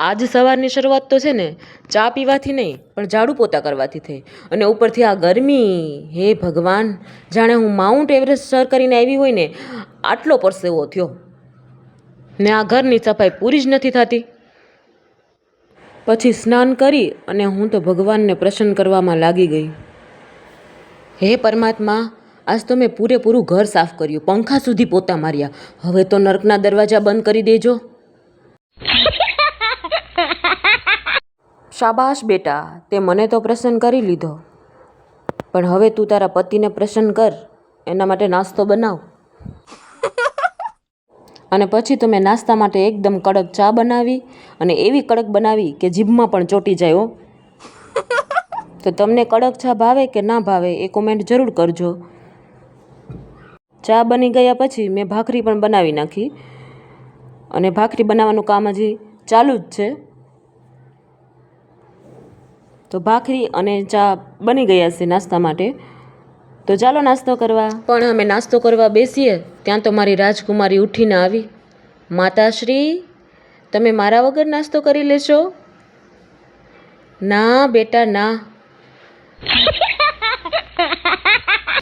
આજ સવારની શરૂઆત તો છે ને, ચા પીવાથી નહીં, પણ ઝાડુ પોતા કરવાથી થઈ. અને ઉપરથી આ ગરમી, હે ભગવાન, જાણે હું માઉન્ટ એવરેસ્ટ સર કરીને આવી હોય ને, આટલો પરસેવો થયો. ને આ ઘરની સફાઈ પૂરી જ નથી થતી. પછી સ્નાન કરી અને હું તો ભગવાનને પ્રસન્ન કરવામાં લાગી ગઈ. હે પરમાત્મા, આજ તો મેં પૂરેપૂરું ઘર સાફ કર્યું. પંખા સુધી પોતા માર્યા. હવે તો નર્કના દરવાજા બંધ કરી દેજો. શાબાશ બેટા, તે મને તો પ્રસન્ન કરી લીધો. પણ હવે તું તારા પતિને પ્રસન્ન કર, એના માટે નાસ્તો બનાવ. અને પછી તો મેં નાસ્તા માટે એકદમ કડક ચા બનાવી અને એવી કડક બનાવી કે જીભમાં પણ ચોટી જાય તો તમને કડક ચા ભાવે કે ના ભાવે એ કોમેન્ટ જરૂર કરજો. ચા બની ગયા પછી મેં ભાખરી પણ બનાવી નાખી. અને ભાખરી બનાવવાનું કામ હજી ચાલુ જ છે. તો ભાખરી અને ચા બની ગયા છે નાસ્તા માટે. તો ચાલો નાસ્તો કરવા. પણ અમે નાસ્તો કરવા બેસીએ, ત્યાં તો મારી રાજકુમારી ઉઠીને આવી. માતાશ્રી, તમે મારા વગર નાસ્તો કરી લેશો? ના, બેટા, ના.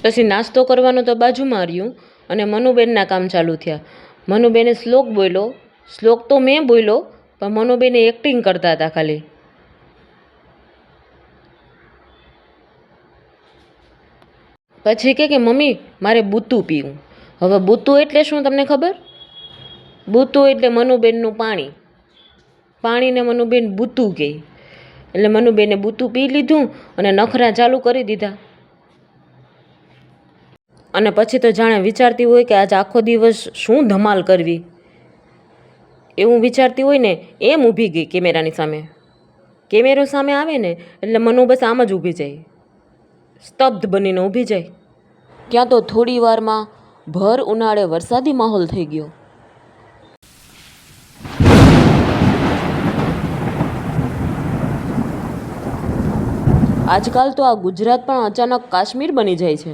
પછી નાસ્તો કરવાનું તો બાજુમાં રહ્યું અને મનુબેનના કામ ચાલુ થયા. મનુબેને શ્લોક બોલ્યો. શ્લોક તો મેં બોલ્યો, પણ મનુબેને એક્ટિંગ કરતા હતા ખાલી. પછી કે કે, મમ્મી, મારે બૂતું પીવું. હવે બૂતું એટલે શું તમને ખબર? બૂતું એટલે મનુબેનનું પાણી. પાણીને મનુબેન બૂતું કહે. એટલે મનુબેને બૂતું પી લીધું અને નખરા ચાલુ કરી દીધા. અને પછી તો જાણે વિચારતી હોય કે આજ આખો દિવસ શું ધમાલ કરવી? એવું વિચારતી હોય ને, એમ ઊભી ગઈ કેમેરાની સામે. કેમેરો સામે આવે ને, એટલે મનુ બસ આમ જ ઊભી જાય. સ્તબ્ધ બનીને ઊભી જાય ક્યાં તો થોડી વારમાં ભર ઉનાળે વરસાદી માહોલ થઈ ગયો. આજકાલ તો આ ગુજરાત પણ અચાનક કાશ્મીર બની જાય છે.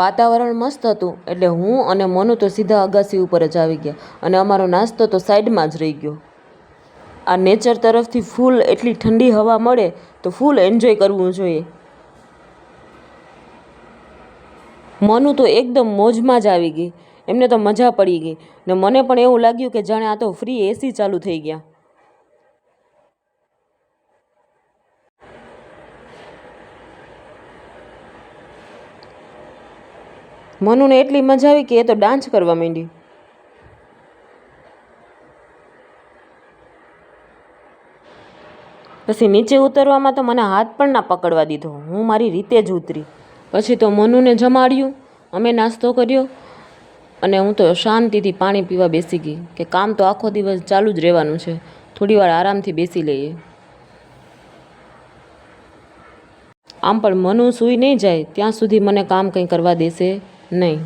વાતાવરણ મસ્ત હતું, એટલે હું અને મનુ તો સીધા અગાસી ઉપર જ આવી ગયા અને અમારો નાસ્તો તો સાઈડમાં જ રહી ગયો. આ નેચર તરફથી ફૂલ એટલી ઠંડી હવા મળે તો ફૂલ એન્જોય કરવું જોઈએ. મનુ તો એકદમ મોજમાં જ આવી ગઈ. એમને તો મજા પડી ગઈ. ને મને પણ એવું લાગ્યું કે જાણે આ તો ફ્રી એસી ચાલુ થઈ ગયા. મનુને એટલી મજા આવી કે એ તો ડાન્સ કરવા માંડી. પછી નીચે ઉતરવામાં તો મને હાથ પણ ના પકડવા દીધો. હું મારી રીતે જ ઉતરી. પછી તો મનુને જમાડ્યું. અમે નાસ્તો કર્યો અને હું તો શાંતિથી પાણી પીવા બેસી ગઈ કે કામ તો આખો દિવસ ચાલુ જ રહેવાનું છે. થોડી વાર આરામથી બેસી લઈએ. આમ પણ મનુ સૂઈ નહીં જાય. ત્યાં સુધી મને કામ કંઈ કરવા દેશે નહીં.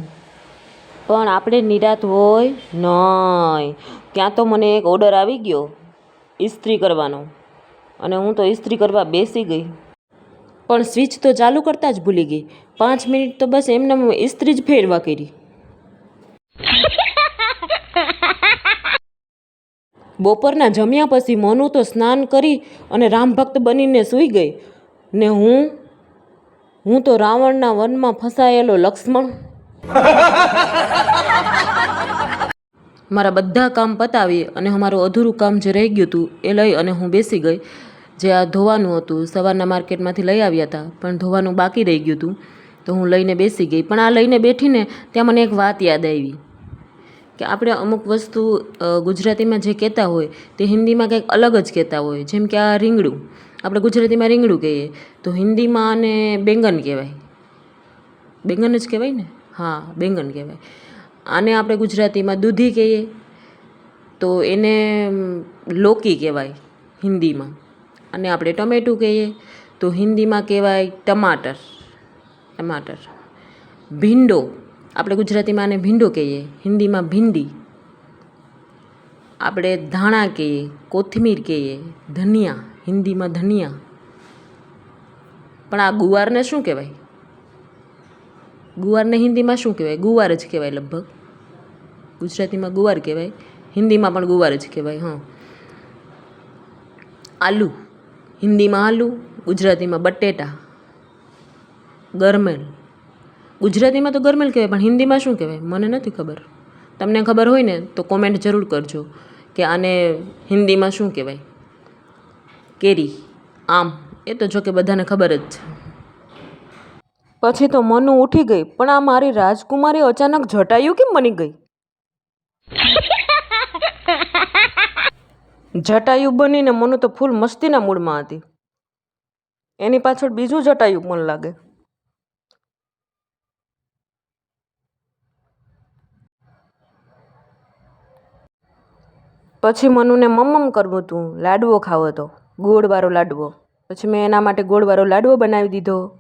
પણ આપણે નિરાત હોય નહીં. ત્યાં તો મને એક ઓર્ડર આવી ગયો. ઇસ્ત્રી કરવાનો. અને હું તો ઇસ્ત્રી કરવા બેસી ગઈ. પણ સ્વિચ તો ચાલુ કરતાં જ ભૂલી ગઈ. પાંચ મિનિટ તો બસ એમને ઇસ્ત્રી જ ફેરવા કરી. બપોરના જમ્યા પછી મનુ તો સ્નાન કરી અને રામભક્ત બનીને સૂઈ ગઈ. ને હું હું તો રાવણના વનમાં ફસાયેલો લક્ષ્મણ. મારા બધા કામ પતાવી અને અમારું અધૂરું કામ જે રહી ગયું હતું એ લઈ અને હું બેસી ગઈ. જે આ ધોવાનું હતું, સવારના માર્કેટમાંથી લઈ આવ્યા હતા, પણ ધોવાનું બાકી રહી ગયું હતું. તો હું લઈને બેસી ગઈ. પણ આ લઈને બેઠીને ત્યાં મને એક વાત યાદ આવી કે આપણે અમુક વસ્તુ ગુજરાતીમાં જે કહેતા હોય તે હિન્દીમાં કંઈક અલગ જ કહેતા હોય. જેમ કે આ રીંગણું. આપણે ગુજરાતીમાં રીંગણું કહીએ, તો હિન્દીમાં આને બેંગન કહેવાય. બેંગન જ કહેવાય ને? હા, બેંગન કહેવાય. આને આપણે ગુજરાતીમાં દૂધી કહીએ, તો એને લોકી કહેવાય હિન્દીમાં. અને આપણે ટમેટું કહીએ, તો હિન્દીમાં કહેવાય ટમાટર. ટમાટર. ભીંડો. આપણે ગુજરાતીમાં આને ભીંડો કહીએ. હિન્દીમાં ભીંડી. આપણે ધાણા કહીએ, કોથમીર કહીએ, ધનિયા. હિન્દીમાં ધનિયા. પણ આ ગુવારને શું કહેવાય? ગુવારને હિન્દીમાં શું કહેવાય? ગુવાર જ કહેવાય લગભગ. ગુજરાતીમાં ગુવાર કહેવાય. હિન્દીમાં પણ ગુવાર જ કહેવાય, હા. આલુ. હિન્દીમાં આલુ ગુજરાતીમાં બટેટા, ગરમેલ. ગુજરાતીમાં તો ગરમેલ કહેવાય, પણ હિન્દીમાં શું કહેવાય? મને નથી ખબર. તમને ખબર હોય ને, તો કોમેન્ટ જરૂર કરજો કે આને હિન્દીમાં શું કહેવાય? કેરી, આમ. એ તો જો કે બધાને ખબર જ છે. પછી તો મનુ ઉઠી ગઈ, પણ આ મારી રાજકુમારી અચાનક જટાયું કેમ બની ગઈ? જટાયુ બનીને મનુ તો ફૂલ મસ્તીના મૂડમાં હતી. એની પાછળ બીજું જટાયુ પણ લાગે. પછી મનુને મમ્મમ કરવું હતું, લાડવો ખાવો હતો, ગોળવાળો લાડવો. પછી મેં એના માટે ગોળવાળો લાડવો બનાવી દીધો.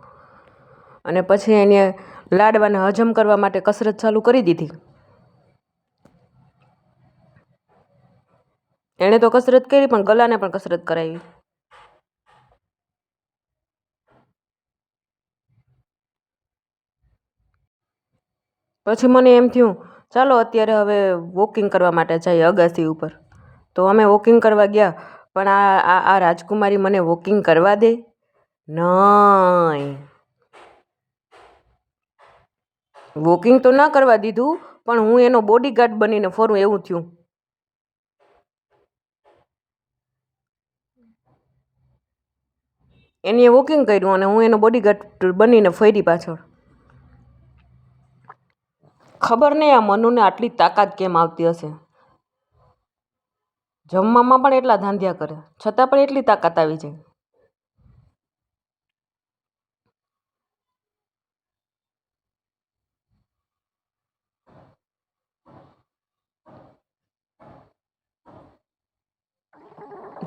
અને પછી એને લાડવાને હજમ કરવા માટે કસરત ચાલુ કરી દીધી. એણે તો કસરત કરી, પણ ગલાને પણ કસરત કરાવી. પછી મને એમ થયું, ચાલો અત્યારે હવે વોકિંગ કરવા માટે જઈએ અગાસી ઉપર. તો અમે વોકિંગ કરવા ગયા, પણ આ આ રાજકુમારી મને વોકિંગ કરવા દે? નહીં. વોકિંગ તો ના કરવા દીધું, પણ હું એનો બોડીગાર્ડ બનીને ફરું એવું થયું. એની વોકિંગ કર્યું અને હું એનો બોડીગાર્ડ બનીને ફરી પાછળ. ખબર નહીં આ મનુને આટલી તાકાત કેમ આવતી હશે. જમવામાં પણ એટલા ધાંધ્યા કરે, છતાં પણ એટલી તાકાત આવી જાય.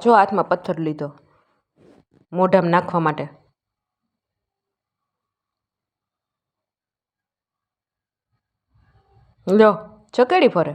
જો હાથમાં પથ્થર લીધો. મોઢામાં નાખવા માટે. લો ચકેડી ફરે.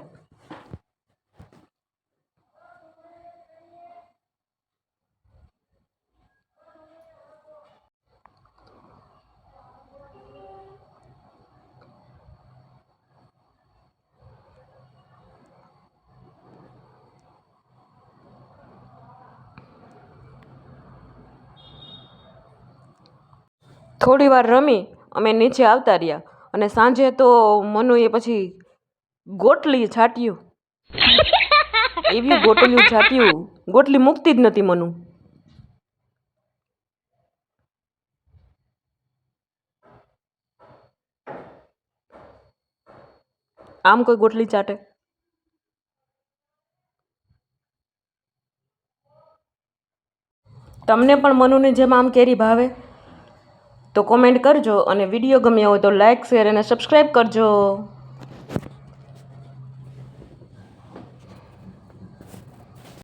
થોડી વાર રમી અમે નીચે આવતા રહ્યા અને સાંજે તો મનુએ પછી ગોટલી છાટ્યું. એવી ગોટલીયું છાટ્યું. ગોટલી મૂકતી જ નથી મનુ. આમ કોઈ ગોટલી ચાટે તમને પણ મનુની જેમ આમ કેરી ભાવે? તો કોમેન્ટ કરજો અને વીડિયો ગમ્યો હોય તો લાઇક શેર અને સબસ્ક્રાઈબ કરજો.